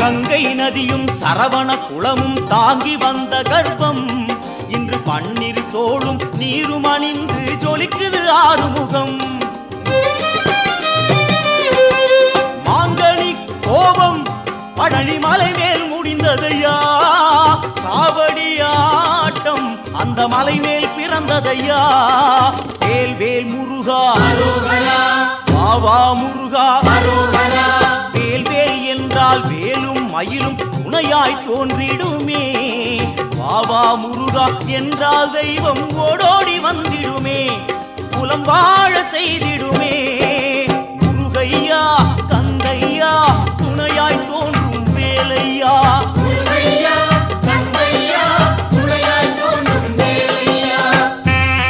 நதியும் சரவண குளமும் தாங்கி வந்த கர்ப்பம் இன்று பன்னிரு தோளும் நீரும் அணிந்து ஜொலிக்குது ஆறுமுகம். மாங்கனி கோபம் பழனி மலை மேல் முடிந்ததையா? காவடி ஆட்டம் அந்த மலை மேல் பிறந்ததையா? வேல் வேல் முருகா. வாவா முருகா. வேல் வேல் என்றால் வேலும் மயிலும் துணையாய் தோன்றிடுமே. வாவா முருகா என்றால் தெய்வம் ஓடோடி வந்திடுமே. குலம் வாழ செய்திடுமே.